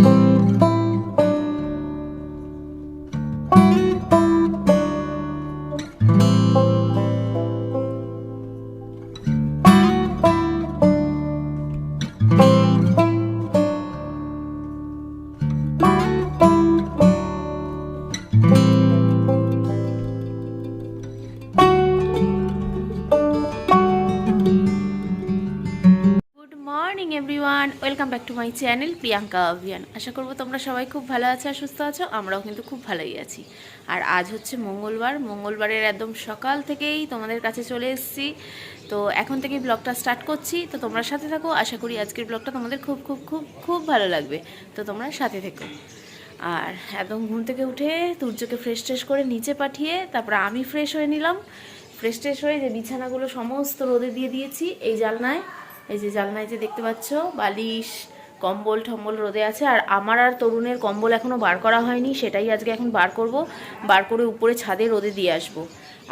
Good back to my channel Priyanka Abhiyan আশা করব তোমরা সবাই খুব ভালো আছো আর সুস্থ আছো, আমরাও কিন্তু খুব ভালোই আছি। আর আজ হচ্ছে মঙ্গলবার, মঙ্গলবারের একদম সকাল থেকেই তোমাদের কাছে চলে এসেছি। তো এখন থেকেই ব্লগটা স্টার্ট করছি। তো তোমরা সাথে থাকো, আশা করি আজকের ব্লগটা তোমাদের খুব খুব খুব খুব ভালো লাগবে। তো তোমরা সাথে থেকো। আর একদম ঘুম থেকে উঠে সূর্যকে ফ্রেশ ট্রেশ করে নিচে পাঠিয়ে তারপরে আমি ফ্রেশ হয়ে নিলাম। ফ্রেশ ট্রেশ হয়ে যে বিছানাগুলো সমস্ত রোদে দিয়ে দিয়েছি, এই জালনায় এই যে জালনায় যে দেখতে পাচ্ছ, বালিশ, কম্বল ঠম্বল রোদে আছে। আর আমার আর তরুণের কম্বল এখনও বার করা হয়নি, সেটাই আজকে এখন বার করব। বার করে উপরে ছাদে রোদে দিয়ে আসব।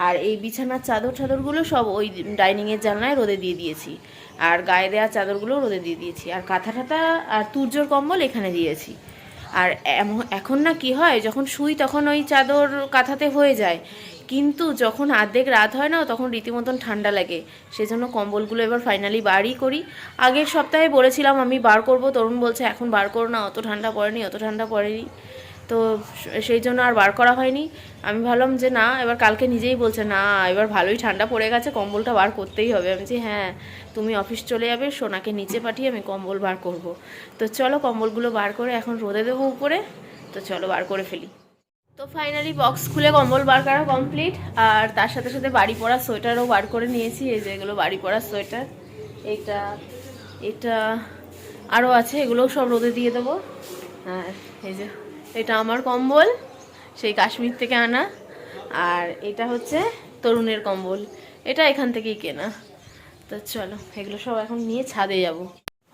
আর এই বিছানার চাদর চাদরগুলো সব ওই ডাইনিংয়ের জানলায় রোদে দিয়ে দিয়েছি। আর গায়ে দেওয়া চাদরগুলো রোদে দিয়ে দিয়েছি। আর কাঁথা ঠাতা আর তুর্যর কম্বল এখানে দিয়েছি। আর এখন না কি হয়, যখন শুই তখন ওই চাদর কাঁথাতে হয়ে যায়। কিন্তু যখন আর্ধেক রাত হয় না, তখন রীতিমতন ঠান্ডা লাগে। সেজন্য কম্বলগুলো এবার ফাইনালি বারই করি। আগের সপ্তাহে বলেছিলাম আমি বার করব, তরুণ বলছে, এখন বার করো না, অত ঠান্ডা পড়েনি, অত ঠান্ডা পড়েনি। তো সেই জন্য আর বার করা হয়নি। আমি ভাবলাম যে না, এবার কালকে নিজেই বলছে, না, এবার ভালোই ঠান্ডা পড়ে গেছে, কম্বলটা বার করতেই হবে। আমি যে হ্যাঁ তুমি অফিস চলে যাবে, সোনাকে নিচে পাঠিয়ে আমি কম্বল বার করব। তো চলো কম্বলগুলো বার করে এখন রোদে দেবো উপরে, তো চলো বার করে ফেলি। তো ফাইনালি বক্স খুলে কম্বল বার করা কমপ্লিট আর তার সাথে সাথে বাড়ি পরা সোয়েটারও বার করে নিয়েছি, এই যে এগুলো বাড়ি পরা সোয়েটার, এটা এটা আরও আছে, এগুলোও সব রোদে দিয়ে দেবো। হ্যাঁ এই যে এটা আমার কম্বল, সেই কাশ্মীর থেকে আনা। আর এটা হচ্ছে তরুণের কম্বল, এটা এখান থেকেই কেনা। তো চলো, এগুলো সব এখন নিয়ে ছাদে যাব।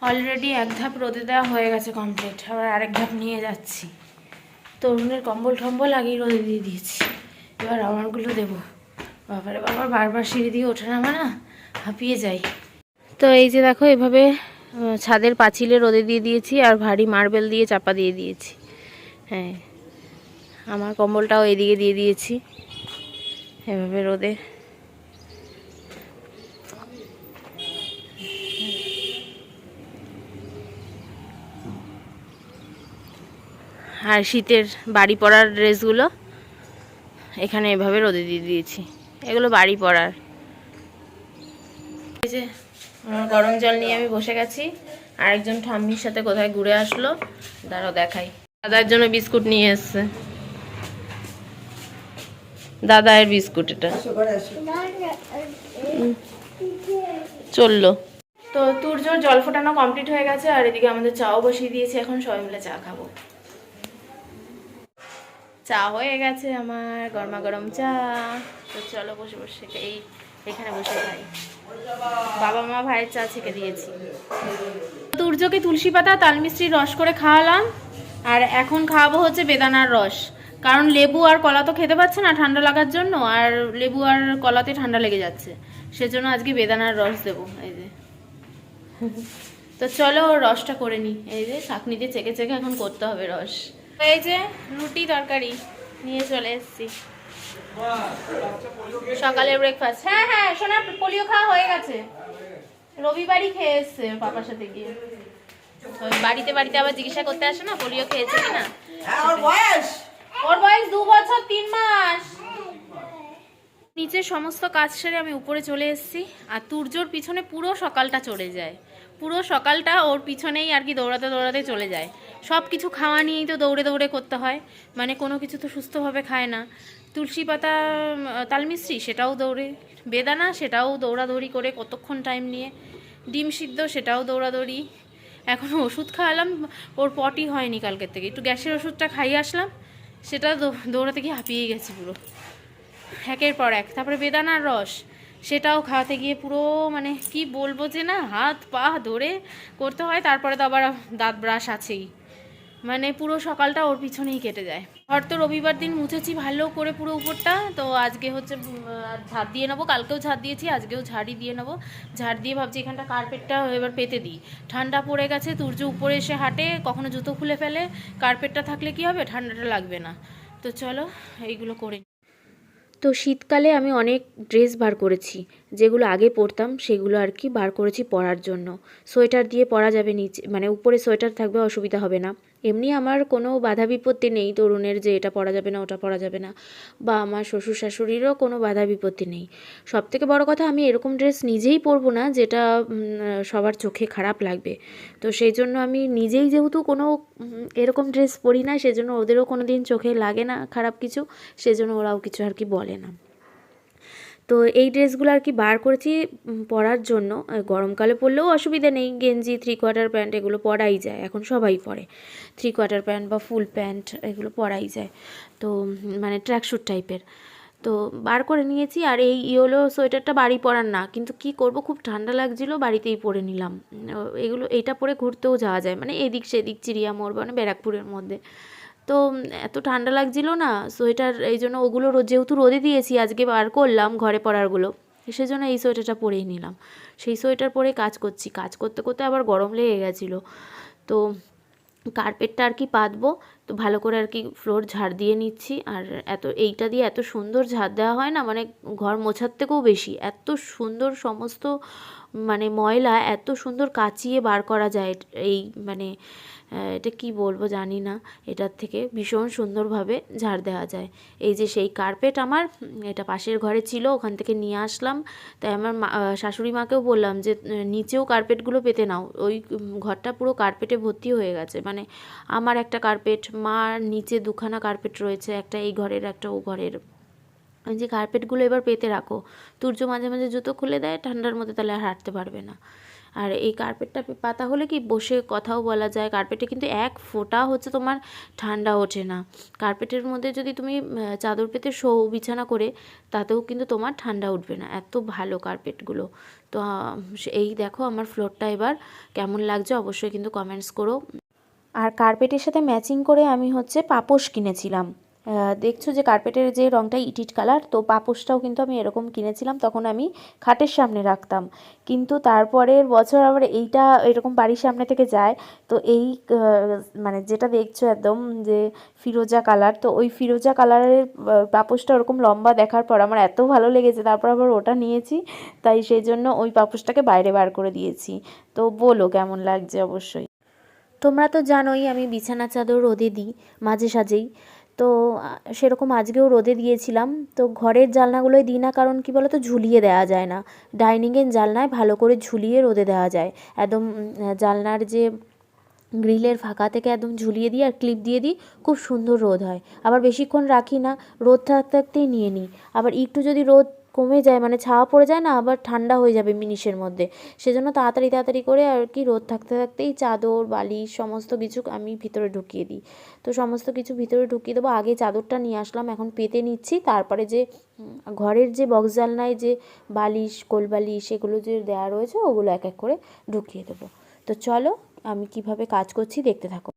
অলরেডি এক ধাপ রোদে দেওয়া হয়ে গেছে কমপ্লিট আবার আরেক ধাপ নিয়ে যাচ্ছি। তরুণের কম্বল টম্বল আগেই রোদে দিয়ে দিয়েছি। এবার আমারগুলো দেবো। বাবারে বাবার বারবার সিঁড়ি দিয়ে ওঠে নামা না, হাঁপিয়ে যাই। তো এই যে দেখো, এভাবে ছাদের পাঁচিলে রোদে দিয়ে দিয়েছি, আর ভারী মার্বেল দিয়ে চাপা দিয়ে দিয়েছি। হ্যাঁ আমার কম্বলটাও এদিকে দিয়ে দিয়েছি। এভাবে রোদে। আর শীতের বাড়ি পরার ড্রেসগুলো এখানে এভাবে রোদে দিয়ে দিয়েছি। এগুলো বাড়ি পরার। যে আমার গরম জল নিয়ে আমি বসে গেছি। আরেকজন ঠাম্মির সাথে কোথায় ঘুরে আসলো, দাঁড়াও দেখাই। দাদার জন্য বিস্কুট নিয়ে এসছে। দাদায়ের বিস্কুট এটা। চলল। তো তুর্যর জল ফোটানো কমপ্লিট হয়ে গেছে, আর এদিকে আমাদের চাও বসিয়ে দিয়েছে, এখন সবাই মিলে চা খাব। চা হয়ে গেছে আমার গরমা গরম চা। তো চলো বসে বসে এই এখানে বসে খাই। বাবা মা ভাইয়ের চা ছেঁকে দিয়েছি। তুর্যকে তুলসী পাতা, তালমিস্ত্রির রস করে খাওয়ালাম। আর এখন খাওয়াবো হচ্ছে বেদানার রস। কারণ লেবু আর কলা তো খেতে পাচ্ছে না ঠান্ডা লাগার জন্য, আর লেবু আর কলাতে ঠান্ডা লেগে যাচ্ছে। সেজন্য আজকে বেদানার রস দেবো, এই যে। তো চলো রসটা করে নিই এই যে দিয়ে চেকে চেকে এখন করতে হবে রস। এই যে রুটি তরকারি নিয়ে চলে এসেছি। সকালের ব্রেকফাস্ট হ্যাঁ হ্যাঁ সোনা, পোলিও খাওয়া হয়ে গেছে। রবিবারই খেয়ে এসছে পাপার সাথে গিয়ে। বাড়িতে বাড়িতে আবার জিজ্ঞাসা করতে আসে না পোলিও খেয়েছে কিনা? ওর বয়স। দু বছর তিন মাস। নিচের সমস্ত কাজ সেরে আমি উপরে চলে এসেছি আর তুর্যর পিছনে পুরো সকালটা চলে যায়। পুরো সকালটা ওর পিছনেই আর কি দৌড়াতে দৌড়াতে চলে যায়। সব কিছু খাওয়া নিয়েই তো দৌড়ে দৌড়ে করতে হয় মানে কোনো কিছু তো সুস্থভাবে খায় না। তুলসী পাতা তালমিস্ত্রি সেটাও দৌড়ে। বেদানা সেটাও দৌড়াদৌড়ি করে কতক্ষণ টাইম নিয়ে। ডিম সিদ্ধ সেটাও দৌড়াদৌড়ি। এখন ওষুধ খাওয়ালাম, ওর পটি হয়নি কালকের থেকে। একটু গ্যাসের ওষুধটা খাইয়ে আসলাম, সেটা দৌড়াতে গিয়ে হাঁপিয়ে গেছি পুরো। একের পর এক। তারপরে বেদানার রস, সেটাও খাওয়াতে গিয়ে পুরো মানে কি বলব যে না, হাত পা ধরে করতে হয়, তারপরে তো আবার দাঁত ব্রাশ আছেই। মানে পুরো সকালটা ওর পিছনেই কেটে যায়। ঘর তো রবিবার দিন মুছেছি ভালো করে পুরো উপরটা, তো আজকে হচ্ছে ঝাড় দিয়ে নেব, কালকেও ঝাড় দিয়েছি, আজকেও ঝাড়ই দিয়ে নেব। ঝাড় দিয়ে ভাবছি এখানটা কার্পেটটা এবার পেতে দিই। ঠান্ডা পড়ে গেছে তুর্য উপরে এসে হাঁটে, কখনো জুতো খুলে ফেলে, কার্পেটটা থাকলে কি হবে? ঠান্ডাটা লাগবে না। তো চলো, এইগুলো করে তো শীতকালে আমি অনেক ড্রেস বার করেছি, যেগুলো আগে পরতাম, সেগুলো আর কি বার করেছি পরার জন্য। সোয়েটার দিয়ে পরা যাবে নিচে মানে উপরে সোয়েটার থাকবে, অসুবিধা হবে না। এমনি আমার কোনো বাধা বিপত্তি নেই তরুণের যে এটা পরা যাবে না, ওটা পরা যাবে না। বা আমার শ্বশুর শাশুড়িরও কোনো বাধা বিপত্তি নেই। সব থেকে বড় কথা আমি এরকম ড্রেস নিজেই পরবো না যেটা সবার চোখে খারাপ লাগবে। তো সেই জন্য আমি নিজেই যেহেতু কোনো এরকম ড্রেস পরি না, সেজন্য ওদেরও কোনো দিন চোখে লাগে না খারাপ কিছু, সেজন্য ওরাও কিছু আর কি বলে না। তো এই ড্রেসগুলো আর কি বার করেছি পরার জন্য। গরমকালে পরলেও অসুবিধা নেই, গেঞ্জি থ্রি কোয়ার্টার প্যান্ট এগুলো পরাই যায়। এখন সবাই পরে। থ্রি কোয়ার্টার প্যান্ট বা ফুল প্যান্ট এগুলো পরাই যায়। তো মানে ট্র্যাকস্যুট টাইপের তো বার করে নিয়েছি আর এই ইয়েলো সোয়েটারটা বাড়ি পরার না। কিন্তু কি করব, খুব ঠান্ডা লাগছিল, বাড়িতেই পরে নিলাম। এগুলো, এটা পরে ঘুরতেও যাওয়া যায়। মানে এদিক সেদিক চিড়িয়া মোড় মানে ব্যারাকপুরের মধ্যে। তো এত ঠান্ডা লাগছিল না, সোয়েটার এই জন্য ওগুলো যেহেতু রোদে দিয়েছি, আজকে বার করলাম ঘরে পরারগুলো, সেজন্য এই সোয়েটারটা পরেই নিলাম। সেই সোয়েটার পরে কাজ করছি, কাজ করতে করতে আবার গরম লেগে গেছিল। তো কার্পেটটা আর কি পাতবো, তো ভালো করে আর কি ফ্লোর ঝাড় দিয়ে নিচ্ছি, আর এত, এইটা দিয়ে এত সুন্দর ঝাড় দেওয়া হয় না মানে ঘর মোছার থেকেও বেশি, এত সুন্দর সমস্ত মানে ময়লা এত সুন্দর কাচিয়ে বার করা যায় এই মানে এটা কি বলব জানি না। এটার থেকে ভীষণ সুন্দরভাবে ঝাড় দেওয়া যায়। এই যে সেই কার্পেট আমার, এটা পাশের ঘরে ছিল, ওখান থেকে নিয়ে আসলাম। তাই আমার শাশুড়ি মাকেও বললাম যে নিচেও কার্পেটগুলো পেতে নাও। ওই ঘরটা পুরো কার্পেটে ভর্তি হয়ে গেছে। মানে আমার একটা কার্পেট মার নিচে দুখানা কার্পেট রয়েছে, একটা এই ঘরের, একটা ও ঘরের। যে কার্পেটগুলো এবার পেতে রাখো। তুর্য মাঝে মাঝে জুতো খুলে দেয়, ঠান্ডার মধ্যে তাহলে আর হাঁটতে পারবে না। আর এই কার্পেটটা পাতা হলে কি বসে কথাও বলা যায়। কার্পেটে কিন্তু এক ফোঁটা হচ্ছে তোমার ঠান্ডা ওঠে না। কার্পেটের মধ্যে যদি তুমি চাদর পেতে শো বিছানা করে, তাতেও কিন্তু তোমার ঠান্ডা উঠবে না। এত ভালো কার্পেটগুলো তো এই দেখো আমার ফ্লোরটা এবার কেমন লাগছে, অবশ্যই কিন্তু কমেন্টস করো। আর কার্পেটের সাথে ম্যাচিং করে আমি হচ্ছে পাপোশ কিনেছিলাম। দেখছ যে কার্পেটের যে রঙটা ইটিট কালার তো পাপোশটাও কিন্তু আমি এরকম কিনেছিলাম, তখন আমি খাটের সামনে রাখতাম। কিন্তু তারপরের বছর আবার এইটা এরকম বাড়ির সামনে থেকে যায়, তো এই মানে যেটা দেখছ একদম যে ফিরোজা কালার তো ওই ফিরোজা কালারের পাপোশটা ওরকম লম্বা দেখার পর আমার এত ভালো লেগেছে, তারপর আবার ওটা নিয়েছি, তাই সেই জন্য ওই পাপোশটাকে বাইরে বার করে দিয়েছি। তো বলো কেমন লাগছে অবশ্যই। তোমরা তো জানোই আমি বিছানা চাদর রোদে দিই, মাঝে সাঝেই। তো সেরকম আজকেও রোদে দিয়েছিলাম। তো ঘরের জালনাগুলোই দিই না কারণ কী বলো তো ঝুলিয়ে দেওয়া যায় না। ডাইনিংয়ের জালনায় ভালো করে ঝুলিয়ে রোদে দেওয়া যায়। একদম জালনার যে গ্রিলের ফাঁকা থেকে একদম ঝুলিয়ে দিই আর ক্লিপ দিয়ে দিই, খুব সুন্দর রোদ হয়। আবার বেশিক্ষণ রাখি না, রোদ থাকতে থাকতেই নিয়ে নিই। আবার একটু যদি রোদ কমে যায় মানে ছাওয়া পড়ে যায় না, আবার ঠান্ডা হয়ে যাবে মিনিশের মধ্যে। সেজন্য তাড়াতাড়ি তাড়াতাড়ি করে আর কি রোদ থাকতে থাকতেই চাদর বালিশ সমস্ত কিছু আমি ভিতরে ঢুকিয়ে দিই। তো সমস্ত কিছু ভিতরে ঢুকিয়ে দেবো, আগে চাদরটা নিয়ে আসলাম, এখন পেতে নিচ্ছি। তারপরে যে ঘরের যে বক্স জালনায় যে বালিশ, কোলবালিশ এগুলো যে দেওয়া রয়েছে, ওগুলো এক এক করে ঢুকিয়ে দেবো। তো চলো, আমি কীভাবে কাজ করছি, দেখতে থাকো।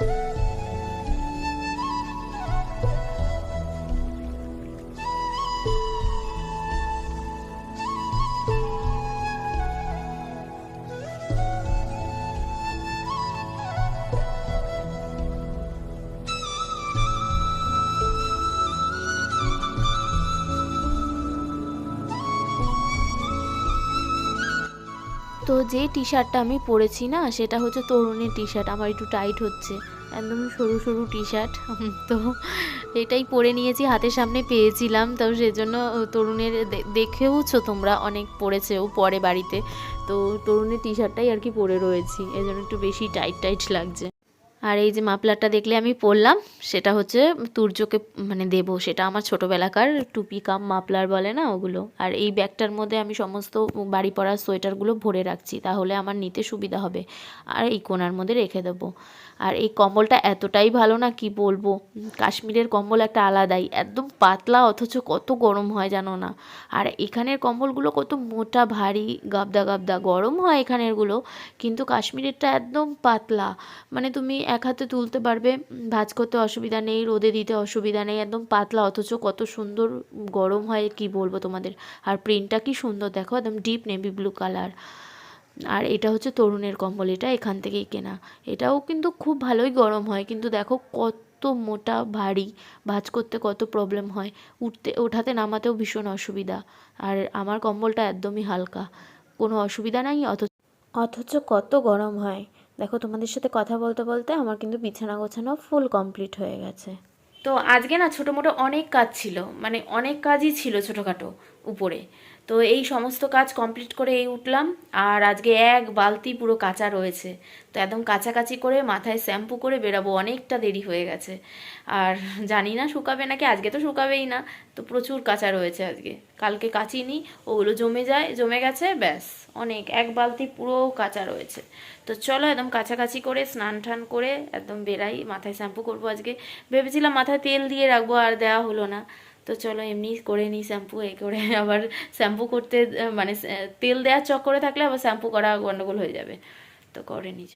তো যে টি শার্টটা আমি পরেছি না, সেটা হচ্ছে তরুণের টি শার্ট আমার একটু টাইট হচ্ছে। একদম সরু সরু টি শার্ট তো এটাই পরে নিয়েছি, হাতের সামনে পেয়েছিলাম, তো সেজন্য তরুণের দেখেওছ তোমরা অনেক পরেছে ও পরে বাড়িতে। তো তরুণের টি শার্টটাই আর কি পরে রয়েছি এই জন্য একটু বেশি টাইট টাইট লাগছে। আর এই যে মাপলারটা দেখলে আমি পরলাম সেটা হচ্ছে তুর্যকে মানে দেব, সেটা আমার ছোটোবেলাকার টুপি কাম মাপলার বলে না ওগুলো। আর এই ব্যাগটার মধ্যে আমি সমস্ত বাড়ি পড়ার সোয়েটারগুলো ভরে রাখছি, তাহলে আমার নিতে সুবিধা হবে। আর এই কোনার মধ্যে রেখে দেবো। আর এই কম্বলটা এতটাই ভালো না, কি বলব? কাশ্মীরের কম্বল একটা আলাদাই, একদম পাতলা অথচ কত গরম হয় জানো না? আর এখানের কম্বলগুলো কত মোটা, ভারী, গাবদা গাবদা, গরম হয় এখানেরগুলো, কিন্তু কাশ্মীরেরটা একদম পাতলা। মানে তুমি এক হাতে তুলতে পারবে ভাঁজ করতে অসুবিধা নেই, রোদে দিতে অসুবিধা নেই, একদম পাতলা অথচ কত সুন্দর গরম হয়, কি বলব তোমাদের? আর প্রিন্টটা কি সুন্দর, দেখো একদম ডিপ নেভি ব্লু কালার আর এটা হচ্ছে তরুণের কম্বল এটা এখান থেকেই কেনা। এটাও কিন্তু খুব ভালোই গরম হয় কিন্তু দেখো কত মোটা ভারী ভাজ করতে কত প্রবলেম হয়। উঠতে ওঠাতে নামাতেও ভীষণ অসুবিধা। আর আমার কম্বলটা একদমই হালকা কোনো অসুবিধা নাই অথচ অথচ কত গরম হয়। দেখো তোমাদের সাথে কথা বলতে বলতে আমার কিন্তু বিছানা গোছানো ফুল কমপ্লিট হয়ে গেছে। তো আজকে না ছোটো মোটো অনেক কাজ ছিল মানে অনেক কাজই ছিল ছোটোখাটো উপরে। তো এই সমস্ত কাজ কমপ্লিট করে এই উঠলাম, আর আজকে এক বালতি পুরো কাঁচা রয়েছে। তো একদম কাছাকাছি করে মাথায় শ্যাম্পু করে বেরাবো, অনেকটা দেরি হয়ে গেছে। আর জানি না শুকাবে নাকি, আজকে তো শুকাবেই না। তো প্রচুর কাঁচা রয়েছে আজকে। কালকে কাচিনি, ওগুলো জমে যায়, জমে গেছে, ব্যাস, অনেক। এক বালতি পুরো কাঁচা রয়েছে। তো চলো একদম কাছাকাছি করে স্নান টান করে একদম বেরাই, মাথায় শ্যাম্পু করব আজকে। ভেবেছিলাম মাথায় তেল দিয়ে রাখব, আর দেওয়া হলো না। তো চলো এমনি করে নিই শ্যাম্পু এ করে আবার শ্যাম্পু করতে মানে তেল দেওয়ার চক্করে থাকলে আবার শ্যাম্পু করা গন্ডগোল হয়ে যাবে। তো করে নিই।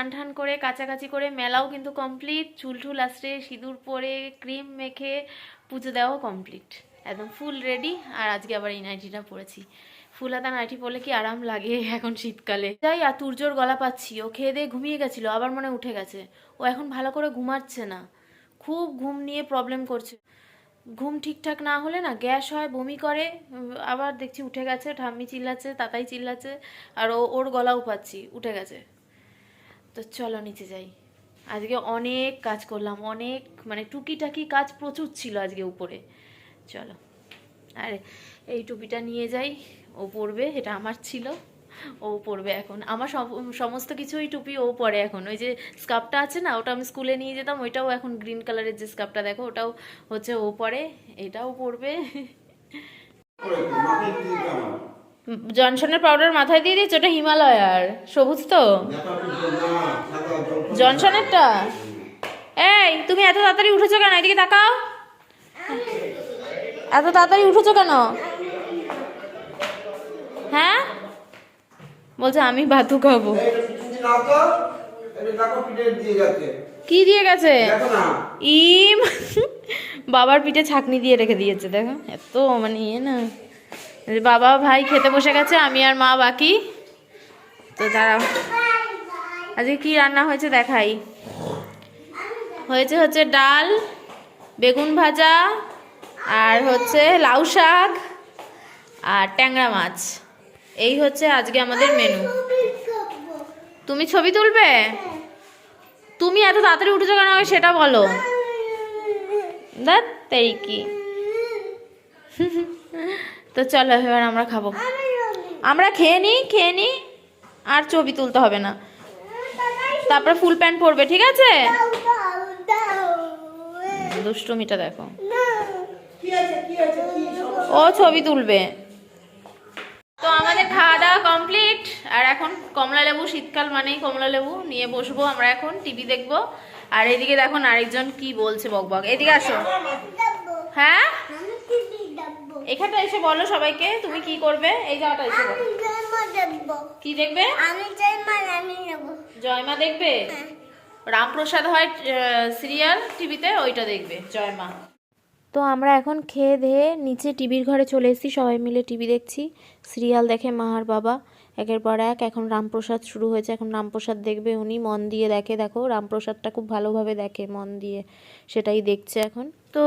স্নান টান করে, কাছাকাছি করে মেলাও কিন্তু কমপ্লিট চুল টুল আসরে সিঁদুর পরে ক্রিম মেখে পুজো দেওয়াও কমপ্লিট একদম ফুল রেডি আর আজকে আবার এই নাইটিটা পরেছি। ফুল হাতা নাইটি পরলে কি আরাম লাগে এখন শীতকালে? যাই, আর তুর্যর গলা পাচ্ছি। ও খেয়ে দিয়ে ঘুমিয়ে গেছিল, আবার মনে উঠে গেছে। ও এখন ভালো করে ঘুমাচ্ছে না। খুব ঘুম নিয়ে প্রবলেম করছে। ঘুম ঠিকঠাক না হলে না গ্যাস হয়, বমি করে। আবার দেখছি উঠে গেছে, ঠাম্মি চিল্লাচ্ছে, তাতাই চিল্লাচ্ছে। আর ও, ওর গলাও পাচ্ছি, উঠে গেছে। তো চলো নিচে যাই। আজকে অনেক কাজ করলাম, অনেক মানে টুকিটাকি কাজ প্রচুর ছিল আজকে উপরে। চলো, আর এই টুপিটা নিয়ে যাই, ও পরবে, এটা আমার ছিল, ও পরবে এখন। আমার সমস্ত কিছুই টুপি ও পরে এখন। ওই যে স্কার্ফটা আছে না, ওটা আমি স্কুলে নিয়ে যেতাম, ওইটাও এখন গ্রিন কালারের যে স্কার্ফটা দেখো, ওটাও হচ্ছে ও পরে, এটাও পরবে। জনসনের পাউডার মাথায় দিয়ে দিয়েছে? ওটা হিমালয়ার সবুজ তো? জনসনেরটা? এই, তুমি এত তাড়াতাড়ি উঠেছো কেন? এদিকে তাকাও। এত তাড়াতাড়ি উঠেছো কেন? হ্যাঁ? বলছে, আমি ভাতু খাব। কি দিয়ে গেছে? ইম। বাবার পিঠে ছাকনি দিয়ে রেখে দিয়েছে, দেখো। এত মানে ইয়ে না। বাবা ভাই খেতে বসে গেছে, আমি আর মা বাকি। তো দাঁড়াও। আজকে কি রান্না হয়েছে দেখাই। হয়েছে হচ্ছে ডাল, বেগুন ভাজা, আর হচ্ছে লাউ শাক, আর ট্যাংরা মাছ। এই হচ্ছে আজকে আমাদের মেনু তুমি ছবি তুলবে? তুমি এত তাড়াতাড়ি উঠেছো কেন আগে সেটা বলো। দেখ তাই কি তো চলো এবার আমরা খাব। আমরা খেয়ে নিই খেয়ে নিই আর ছবি তুলতে হবে না। তারপরে ফুল প্যান্ট পরবে, ঠিক আছে? দুষ্টুমিটা দেখো। ও ছবি তুলবে। তো আমাদের খাওয়া দাওয়া কমপ্লিট, আর এখন কমলা লেবু, শীতকাল মানেই কমলা লেবু, নিয়ে বসবো আমরা এখন, টিভি দেখব। আর এদিকে দেখো আরেকজন কি বলছে বকবক। এদিকে আসো। হ্যাঁ? এখানটা এসে বলো সবাইকে তুমি কি করবে? এই জায়গাটা এসে বলো। কি দেখবে? আমি চাই মানে আমি নেব। জয়মা দেখবে? রামপ্রসাদ হয় সিরিয়াল টিভিতে ওইটা দেখবে জয়মা। তো আমরা এখন খেয়ে ধেয়ে নিচে টিভির ঘরে চলে এসেছি সবাই মিলে টিভি দেখছি। সিরিয়াল দেখে মা আর বাবা। একের পর এক এখন রামপ্রসাদ শুরু হয়েছে, এখন রামপ্রসাদ দেখবে উনি, মন দিয়ে দেখে। দেখো, রামপ্রসাদটা খুব ভালোভাবে দেখে মন দিয়ে, সেটাই দেখছে এখন। তো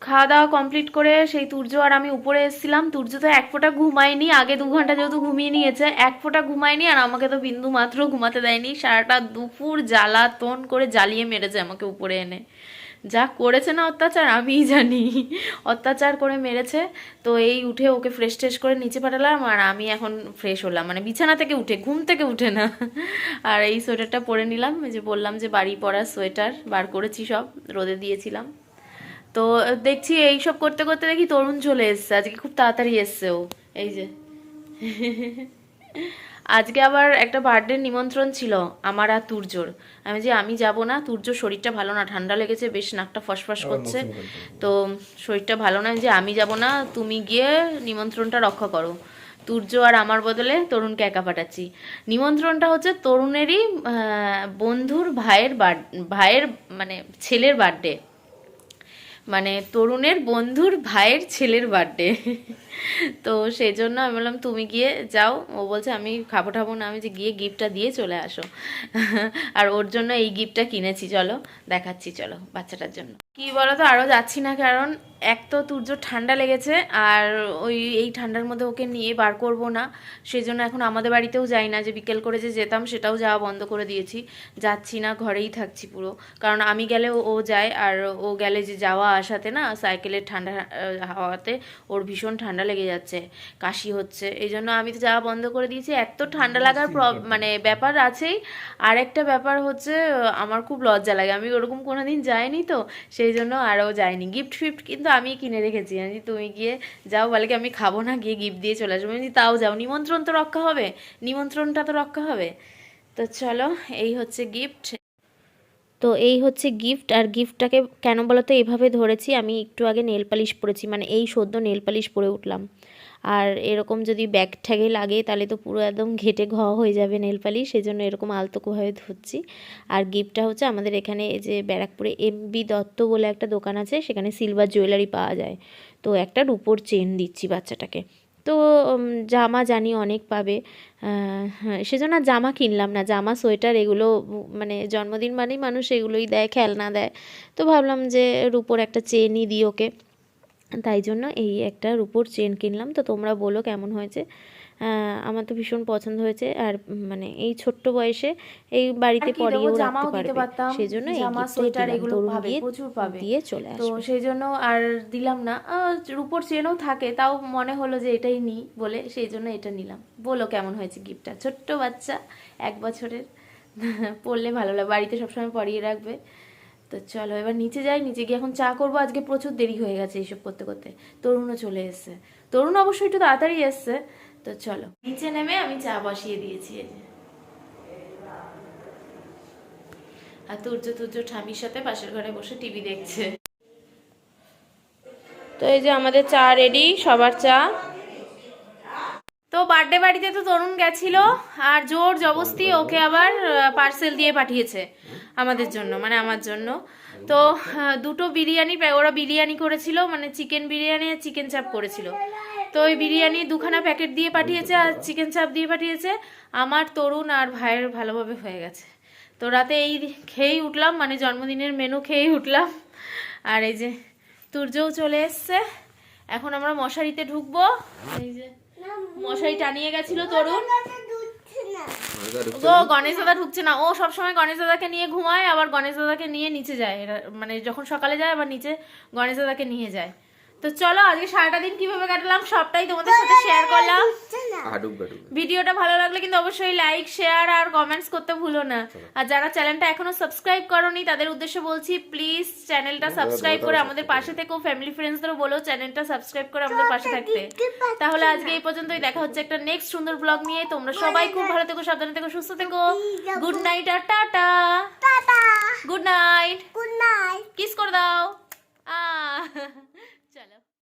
খাওয়া দাওয়া কমপ্লিট করে সেই তুর্য আর আমি উপরে এসেছিলাম। তুর্য তো এক ফোঁটা ঘুমায়নি, আগে দু ঘণ্টা যেহেতু ঘুমিয়ে নিয়েছে, এক ফোঁটা ঘুমায়নি আর আমাকে তো বিন্দু মাত্র ঘুমাতে দেয়নি। সারাটা দুপুর জ্বালাতন করে জ্বালিয়ে মেরেছে আমাকে উপরে এনে। যা করেছে না অত্যাচার আমিই জানি। অত্যাচার করে মেরেছে, তো এই উঠে ওকে ফ্রেশ ট্রেশ করে নিচে পাঠালাম আর আমি এখন ফ্রেশ হলাম। মানে বিছানা থেকে উঠে, ঘুম থেকে উঠে না। আর এই সোয়েটারটা পরে নিলাম যে বললাম যে বাড়ি পরা সোয়েটার বার করেছি সব, রোদে দিয়েছিলাম। তো দেখছি এইসব করতে করতে দেখি তরুণ চলে এসছে, আজকে খুব তাড়াতাড়ি এসছে ও, এই যে। আজকে আবার একটা বার্থডে নিমন্ত্রণ ছিল আমার আর তুর্যর। আমি যে আমি যাব না তুর্য শরীরটা ভালো না ঠান্ডা লেগেছে বেশ নাকটা ফসফস করছে। তো শরীরটা ভালো না যে আমি যাব না তুমি গিয়ে নিমন্ত্রণটা রক্ষা করো। তুর্য আর আমার বদলে তরুণকে একা পাঠাচ্ছি। নিমন্ত্রণটা হচ্ছে তরুণেরই বন্ধুর ভাইয়ের বার ভাইয়ের মানে ছেলের বার্থডে মানে তরুণের বন্ধুর ভাইয়ের ছেলের বার্থডে তো সেই জন্য আমি বললাম, তুমি গিয়ে যাও। ও বলছে, আমি খাব ঠাবো না, আমি যে গিয়ে গিফটটা দিয়ে চলে আসো। আর ওর জন্য এই গিফটটা কিনেছি, চলো, দেখাচ্ছি, চলো, বাচ্চাটার জন্য। কি বলো তো আরও যাচ্ছি না, কারণ এক তো তুর্য ঠান্ডা লেগেছে, আর ওই, এই ঠান্ডার মধ্যে ওকে নিয়ে বার করব না। সেই জন্য এখন আমাদের বাড়িতেও যাই না, যে বিকেল করে যে যেতাম, সেটাও যাওয়া বন্ধ করে দিয়েছি। যাচ্ছি না, ঘরেই থাকছি পুরো। কারণ আমি গেলে ও যায়, আর ও গেলে যে যাওয়া আসাতে না, সাইকেলের ঠান্ডা হাওয়াতে ওর ভীষণ ঠান্ডা লেগে যাচ্ছে কাশি হচ্ছে এই জন্য আমি তো যাওয়া বন্ধ করে দিয়েছি। এত ঠান্ডা লাগার মানে ব্যাপার আছেই। আর একটা ব্যাপার হচ্ছে আমার খুব লজ্জা লাগে। আমি ওরকম কোনোদিন যাইনি তো সেই জন্য আরও যাইনি। গিফট ফিফট কিন্তু আমি কিনে রেখেছি। আমি বলছি, তুমি গিয়ে যাও। বলে কি আমি খাব না গিয়ে গিফট দিয়ে চলে আসব। তাও যাও। নিমন্ত্রণ তো রক্ষা হবে। নিমন্ত্রণটা তো রক্ষা হবে। তো চলো এই হচ্ছে গিফট। তো এই হচ্ছে গিফট আর গিফটটাকে কেন বলো তো এইভাবে ধরেছি, আমি একটু আগে নেল পালিশ পরেছি মানে এই সদ্য নেল পালিশ পরে উঠলাম। আর এরকম যদি ব্যাগ ঠ্যাগে লাগে, তাহলে তো পুরো একদম ঘেটে ঘ হয়ে যাবে নেল পালিশ সেই জন্য এরকম আলতোভাবে ধরছি। আর গিফটটা হচ্ছে আমাদের এখানে এই যে ব্যারাকপুরে এম বি দত্ত বলে একটা দোকান আছে, সেখানে সিলভার জুয়েলারি পাওয়া যায়। তো একটা রূপোর চেন দিচ্ছি বাচ্চাটাকে। তো জামা জানি অনেক পাবে। হ্যাঁ, সেজন্য আর জামা কিনলাম না। জামা সোয়েটার এগুলো মানে জন্মদিন মানেই মানুষ এগুলোই দেয় খেলনা দেয়। তো ভাবলাম যে রুপোর একটা চেনই দিই ওকে। তাই জন্য এই একটা রুপোর চেন কিনলাম। তো তোমরা বলো কেমন হয়েছে। আমার তো ভীষণ পছন্দ হয়েছে। আর মানে এই ছোট্ট বয়সে এই বাড়িতে জামাও রাখতে পারবে। সেই জন্য জামা, সোয়েটার এগুলো পাবে, প্রচুর পাবে। দিয়ে চলে তো সেই জন্য আর দিলাম না। রূপোর চেনও থাকে তাও মনে হলো যে এটাই নিই বলে সেই জন্য এটা নিলাম। বলো কেমন হয়েছে গিফটটা ছোট্ট বাচ্চা এক বছরের। পড়লে ভালো লাগে বাড়িতে সবসময় পরিয়ে রাখবে। তো চলো এবার নিচে যাই নিচে গিয়ে এখন চা করব। আজকে প্রচুর দেরি হয়ে গেছে এইসব করতে করতে। তরুণও চলে এসছে। তরুণ অবশ্যই একটু তাড়াতাড়ি এসছে। তো চলো। নিচে নেমে আমি চা বসিয়ে দিয়েছি আর তুর্য তুর্য ঠামির সাথে পাশের ঘরে বসে টিভি দেখছে। তো এই যে আমাদের চা রেডি সবার চা। তো বার্থডে বাড়িতে তো তরুণ গেছিল, আর জোর জবস্তি ওকে আবার পার্সেল দিয়ে পাঠিয়েছে আমাদের জন্য মানে আমার জন্য। তো দুটো বিরিয়ানি, ওরা বিরিয়ানি করেছিল মানে চিকেন বিরিয়ানি আর চিকেন চাপ করেছিল। তো ওই বিরিয়ানি দুখানা প্যাকেট দিয়ে পাঠিয়েছে আর চিকেন চাপ দিয়ে পাঠিয়েছে। আমার তরুণ আর ভাইয়ের ভালোভাবে হয়ে গেছে। তো রাতে এই খেয়েই উঠলাম মানে জন্মদিনের মেনু খেয়েই উঠলাম। আর এই যে তুর্যও চলে এসছে। এখন আমরা মশারিতে ঢুকবো। এই যে মশারি টানিয়ে গেছিল তরুণ। ও গণেশ দাদা ঢুকছে না। ও সবসময় গণেশ দাদাকে নিয়ে ঘুমায়, আবার গণেশ দাদাকে নিয়ে নিচে যায়। মানে যখন সকালে যায়, আবার নিচে গণেশ দাদাকে নিয়ে যায়। তো চলো আজকে সারাটা দিন কীভাবে কাটলাম সবটাই তোমাদের সাথে শেয়ার করলাম। ভিডিওটা ভালো লাগলে কিন্তু অবশ্যই লাইক শেয়ার আর কমেন্টস করতে ভুলো না। আর যারা চ্যানেলটা এখনও সাবস্ক্রাইব করনি তাদের উদ্দেশ্যে বলছি প্লিজ চ্যানেলটা সাবস্ক্রাইব করে আমাদের পাশে থেকেও ফ্যামিলি ফ্রেন্ডসদেরও বলো চ্যানেলটা সাবস্ক্রাইব করে আমাদের পাশে থাকতে। তাহলে আজকে এই পর্যন্তই দেখা হচ্ছে একটা নেক্সট সুন্দর ব্লগ নিয়ে। তোমরা সবাই খুব ভালো থেকো সাবধানে থেকো সুস্থ থেকো। গুড নাইট আর tata. Tata. Good night good night kiss করে দাও। আহ। चलो